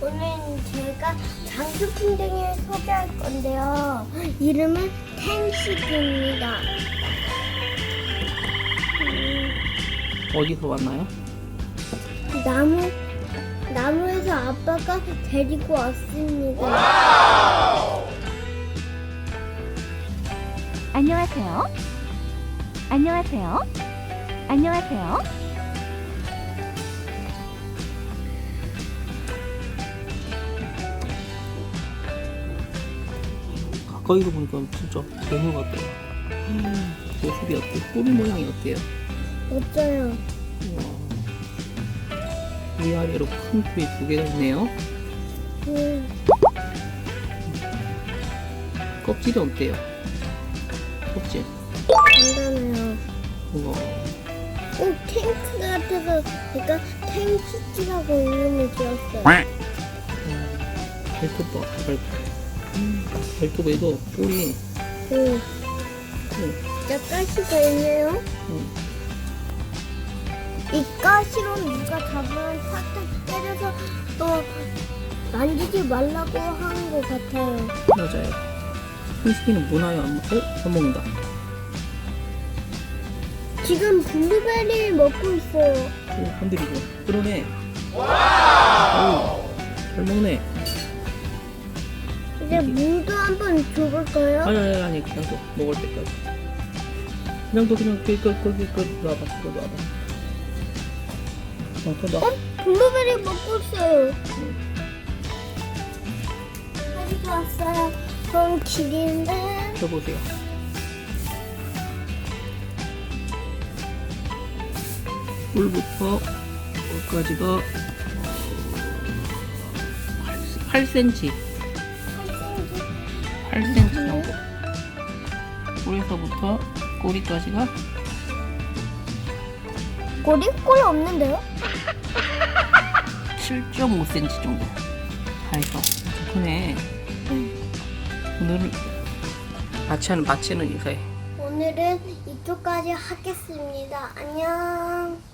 오늘은 제가 장수풍뎅이를 소개할 건데요. 이름은 텐시드입니다. 어디서 왔나요? 나무 나무에서 아빠가 데리고 왔습니다. 안녕하세요. 안녕하세요. 안녕하세요. 가까이서 보니까 진짜 괴물 같아요. 음, 모습이 어때? 꼬리 모양이 어때요? 어쩌요? 우와. 위아래로 큰 뿔이 두 개가 있네요. 음, 껍질이 어때요? 껍질. 간단해요. 우와. 꼭 탱크 같아서 제가 탱키치라고 이름을 지었어요. 음, 발톱 봐, 발톱. 음, 발톱에도 뿔이, 음, 음, 진짜 가시가 있네요. 음, 이 가시로 누가 잡으면 탁탁 때려서 또 만지지 말라고 하는 것 같아요. 맞아요. 현식이는 문화요 안, 먹- 어? 안 먹는다. 지금 블루베리를 먹고 있어요. 오, 건드리고. 그러네. 오, 잘 먹네. 이제 물도 한번 줘볼까요? 아니, 아니, 아니, 그냥 또 먹을 때까지. 그냥 또 그냥 그, 그, 그, 그, 그, 놔봐, 그거 놔봐. 어, 또 놔. 어? 블루베리 먹고 있어요. 가지고 왔어요. 그럼 길인데. 펴보세요. 뿔부터 뿔까지가 8cm, 8cm 뿔에서부터 꼬리까지가 꼬리? 꼬리 없는데요? 7.5cm 정도. 다 해서 크네. 오늘 마치는 마치는 인사해. 오늘은 이쪽까지 하겠습니다. 안녕.